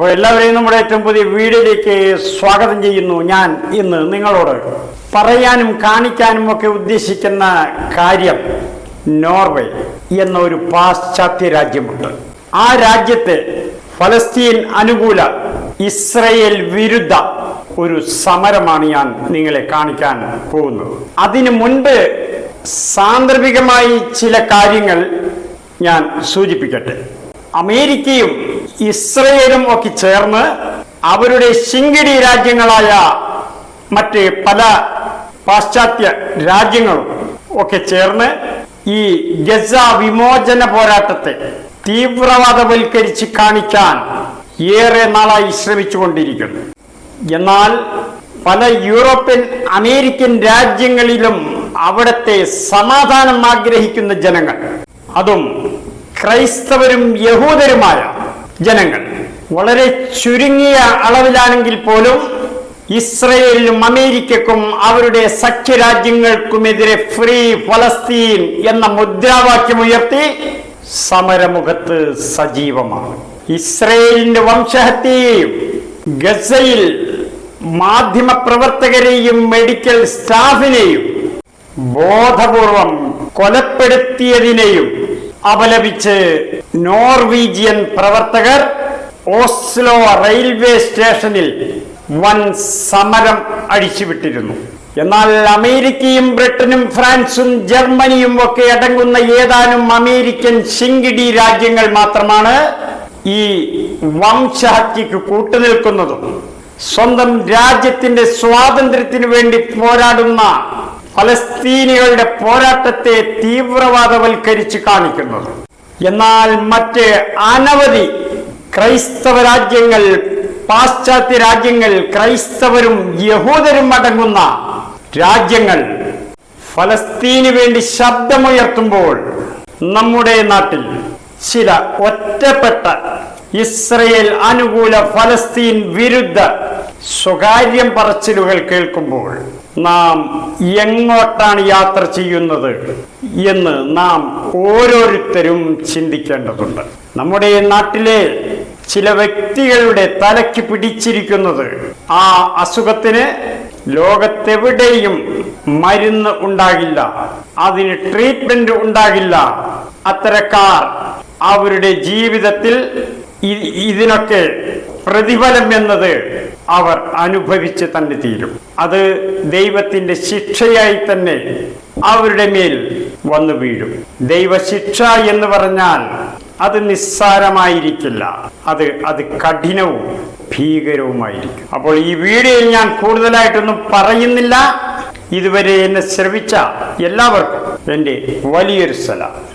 അപ്പോൾ എല്ലാവരെയും നമ്മുടെ ഏറ്റവും പുതിയ വീഡിയോയിലേക്ക് സ്വാഗതം ചെയ്യുന്നു ഞാൻ ഇന്ന് നിങ്ങളോട് പറയാനും കാണിക്കാനും ഒക്കെ ഉദ്ദേശിക്കുന്ന കാര്യം നോർവേ എന്ന ഒരു പാശ്ചാത്യ രാജ്യമുണ്ട്. ആ രാജ്യത്തെ ഫലസ്തീൻ അനുകൂല ഇസ്രയേൽ വിരുദ്ധ ഒരു സമരമാണ് ഞാൻ നിങ്ങളെ കാണിക്കാൻ പോകുന്നത്. അതിനു മുൻപ് സാന്ദർഭികമായി ചില കാര്യങ്ങൾ ഞാൻ സൂചിപ്പിക്കട്ടെ. അമേരിക്കയും ഇസ്രയേലും ഒക്കെ ചേർന്ന് അവരുടെ ശിങ്കിടി രാജ്യങ്ങളായ മറ്റ് പല പാശ്ചാത്യ രാജ്യങ്ങളും ഒക്കെ ചേർന്ന് ഈ ഗസ വിമോചന പോരാട്ടത്തെ തീവ്രവാദവൽക്കരിച്ച് കാണിക്കാൻ ഏറെ നാളായി ശ്രമിച്ചുകൊണ്ടിരിക്കുന്നു. എന്നാൽ പല യൂറോപ്യൻ അമേരിക്കൻ രാജ്യങ്ങളിലും അവിടുത്തെ സമാധാനം ആഗ്രഹിക്കുന്ന ജനങ്ങൾ അതും ക്രൈസ്തവരും യഹൂദരുമായ ജനങ്ങൾ. വളരെ ചുരുങ്ങിയ അളവിലാണെങ്കിൽ പോലും ഇസ്രയേലിനും അമേരിക്കക്കും അവരുടെ സഖ്യരാജ്യങ്ങൾക്കുമെതിരെ ഫ്രീ ഫലസ്തീൻ എന്ന മുദ്രാവാക്യം ഉയർത്തി സമരമുഖത്ത് സജീവമാണ്. ഇസ്രയേലിന്റെ വംശഹത്യയെയും ഗസയിൽ മാധ്യമ പ്രവർത്തകരെയും മെഡിക്കൽ സ്റ്റാഫിനെയും ബോധപൂർവം കൊലപ്പെടുത്തിയതിനെയും അപലപിച്ച് നോർവീജിയൻ പ്രവർത്തകർ ഓസ്ലോ റെയിൽവേ സ്റ്റേഷനിൽ വൻ സമരം അഴിച്ചുവിട്ടിരുന്നു എന്നാൽ അമേരിക്കയും ബ്രിട്ടനും ഫ്രാൻസും ജർമ്മനിയും ഒക്കെ അടങ്ങുന്ന ഏതാനും അമേരിക്കൻ ശിങ്കിടി രാജ്യങ്ങൾ മാത്രമാണ് ഈ വംശഹത്യക്ക് കൂട്ടുനിൽക്കുന്നതും. സ്വന്തം രാജ്യത്തിന്റെ സ്വാതന്ത്ര്യത്തിനു വേണ്ടി പോരാടുന്ന ഫലസ്തീനികളുടെ പോരാട്ടത്തെ തീവ്രവാദവൽക്കരിച്ച് കാണിക്കുന്നത്. എന്നാൽ മറ്റ് അനവധി ക്രൈസ്തവ രാജ്യങ്ങൾ പാശ്ചാത്യ രാജ്യങ്ങൾ ക്രൈസ്തവരും യഹൂദരും അടങ്ങുന്ന രാജ്യങ്ങൾ ഫലസ്തീന് വേണ്ടി ശബ്ദമുയർത്തുമ്പോൾ നമ്മുടെ നാട്ടിൽ ചില ഒറ്റപ്പെട്ട ഇസ്രയേൽ അനുകൂല ഫലസ്തീൻ വിരുദ്ധ സ്വകാര്യം പറച്ചിലുകൾ കേൾക്കുമ്പോൾ നാം എങ്ങോട്ടാണ് യാത്ര ചെയ്യുന്നത് എന്ന് നാം ഓരോരുത്തരും ചിന്തിക്കേണ്ടതുണ്ട്. നമ്മുടെ നാട്ടിലെ ചില വ്യക്തികളുടെ തലയ്ക്ക് പിടിച്ചിരിക്കുന്നത് ആ അസുഖത്തിന് ലോകത്തെവിടെയും മരുന്ന് ഉണ്ടാകില്ല അതിന് ട്രീറ്റ്മെന്റ് ഉണ്ടാകില്ല. അത്തരക്കാർ അവരുടെ ജീവിതത്തിൽ ഇതിനൊക്കെ പ്രതിഫലം എന്നത് അവർ അനുഭവിച്ച് തന്നെ തീരും. അത് ദൈവത്തിന്റെ ശിക്ഷയായി തന്നെ അവരുടെ മേൽ വന്നു വീഴും. ദൈവശിക്ഷ എന്ന് പറഞ്ഞാൽ അത് നിസ്സാരമായിരിക്കില്ല. അത് അത് കഠിനവും ഭീകരവുമായിരിക്കും. അപ്പോൾ ഈ വീഡിയോയിൽ ഞാൻ കൂടുതലായിട്ടൊന്നും പറയുന്നില്ല. ഇതുവരെ എന്നെ ശ്രവിച്ച എല്ലാവർക്കും എന്റെ വലിയൊരു സലാം.